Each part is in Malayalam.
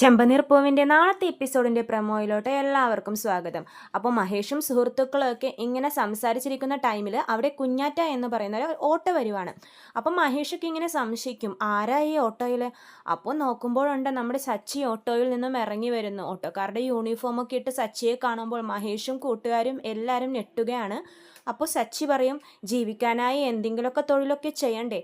ചെമ്പനീർ പൂവിന്റെ നാളത്തെ എപ്പിസോഡിന്റെ പ്രമോയിലോട്ട് എല്ലാവർക്കും സ്വാഗതം. അപ്പോൾ മഹേഷും സുഹൃത്തുക്കളൊക്കെ ഇങ്ങനെ സംസാരിച്ചിരിക്കുന്ന ടൈമിൽ അവിടെ കുഞ്ഞാറ്റ എന്ന് പറയുന്ന ഒരു ഓട്ടോ വരുവാണ്. അപ്പോൾ മഹേഷൊക്കെ ഇങ്ങനെ സംശയിക്കും ആരാ ഈ ഓട്ടോയിൽ അപ്പോൾ നോക്കുമ്പോഴുണ്ട് നമ്മുടെ സച്ചി ഓട്ടോയിൽ നിന്നും ഇറങ്ങി വരുന്നു. ഓട്ടോക്കാരുടെ യൂണിഫോമൊക്കെ ഇട്ട് സച്ചിയെ കാണുമ്പോൾ മഹേഷും കൂട്ടുകാരും എല്ലാവരും ഞെട്ടുകയാണ്. അപ്പോൾ സച്ചി പറയും ജീവിക്കാനായി എന്തെങ്കിലുമൊക്കെ തൊഴിലൊക്കെ ചെയ്യണ്ടേ?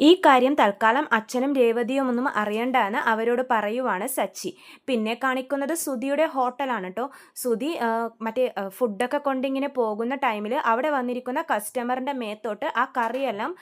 ഈ കാര്യം തൽക്കാലം അച്ഛനും രേവതിയും ഒന്നും അറിയണ്ടെന്ന് അവരോട് പറയുവാണ് സച്ചി. പിന്നെ കാണിക്കുന്നത് സുധിയുടെ ഹോട്ടലാണ് കേട്ടോ സുധി മറ്റേ ഫുഡൊക്കെ കൊണ്ടിങ്ങനെ പോകുന്ന ടൈമിൽ അവിടെ വന്നിരിക്കുന്ന കസ്റ്റമറിന്റെ മേത്തോട്ട് ആ കറിയെല്ലാം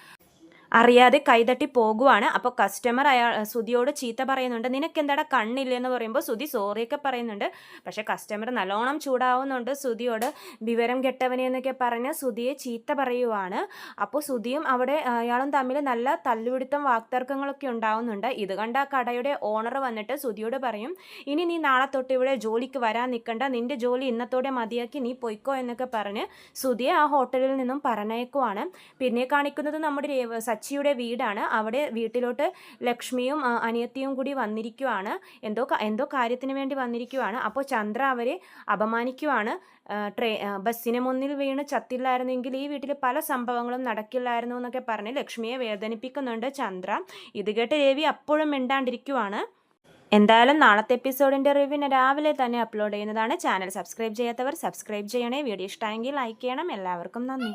അറിയാതെ കൈതട്ടി പോകുവാണ്. അപ്പോൾ കസ്റ്റമർ അയാൾ സുതിയോട് ചീത്ത പറയുന്നുണ്ട്. നിനക്ക് എന്താടാ കണ്ണില്ലെന്ന് പറയുമ്പോൾ സുധി സോറിയൊക്കെ പറയുന്നുണ്ട്. പക്ഷെ കസ്റ്റമർ നല്ലോണം ചൂടാവുന്നുണ്ട് സുതിയോട് വിവരം കെട്ടവനെ എന്നൊക്കെ പറഞ്ഞ് സുധിയെ ചീത്ത പറയുവാണ്. അപ്പോൾ സുധിയും അവിടെ അയാളും തമ്മിൽ നല്ല തല്ലുപിടുത്തം വാക്തർക്കങ്ങളൊക്കെ ഉണ്ടാവുന്നുണ്ട്. ഇത് കണ്ട കടയുടെ ഓണർ വന്നിട്ട് സുതിയോട് പറയും ഇനി നീ നാളെ തൊട്ട് ഇവിടെ ജോലിക്ക് വരാൻ നിൽക്കണ്ട നിന്റെ ജോലി ഇന്നത്തോടെ മതിയാക്കി നീ പൊയ്ക്കോ എന്നൊക്കെ പറഞ്ഞ് സുധിയെ ആ ഹോട്ടലിൽ നിന്നും പറഞ്ഞേക്കുവാണ്. പിന്നെ കാണിക്കുന്നത് നമ്മുടെ രേവ സച്ചിയുടെ വീടാണ്. അവിടെ വീട്ടിലോട്ട് ലക്ഷ്മിയും അനിയത്തിയും കൂടി വന്നിരിക്കുവാണ്. എന്തോ എന്തോ കാര്യത്തിന് വേണ്ടി വന്നിരിക്കുവാണ്. അപ്പോൾ ചന്ദ്ര അവരെ അപമാനിക്കുവാണ്. ട്രെയിൻ ട്രേ ബസ്സിന് മുന്നിൽ വീണ് ചത്തില്ലായിരുന്നെങ്കിൽ ഈ വീട്ടിൽ പല സംഭവങ്ങളും നടക്കില്ലായിരുന്നു എന്നൊക്കെ പറഞ്ഞ് ലക്ഷ്മിയെ വേദനിപ്പിക്കുന്നുണ്ട് ചന്ദ്ര. ഇത് കേട്ട് രവി അപ്പോഴും മിണ്ടാണ്ടിരിക്കുവാണ്. എന്തായാലും നാളത്തെ എപ്പിസോഡിന്റെ റിവ്യൂവിന് രാവിലെ തന്നെ അപ്ലോഡ് ചെയ്യുന്നതാണ്. ചാനൽ സബ്സ്ക്രൈബ് ചെയ്യാത്തവർ സബ്സ്ക്രൈബ് ചെയ്യണേ. വീഡിയോ ഇഷ്ടമെങ്കിൽ ലൈക്ക് ചെയ്യണം. എല്ലാവർക്കും നന്ദി.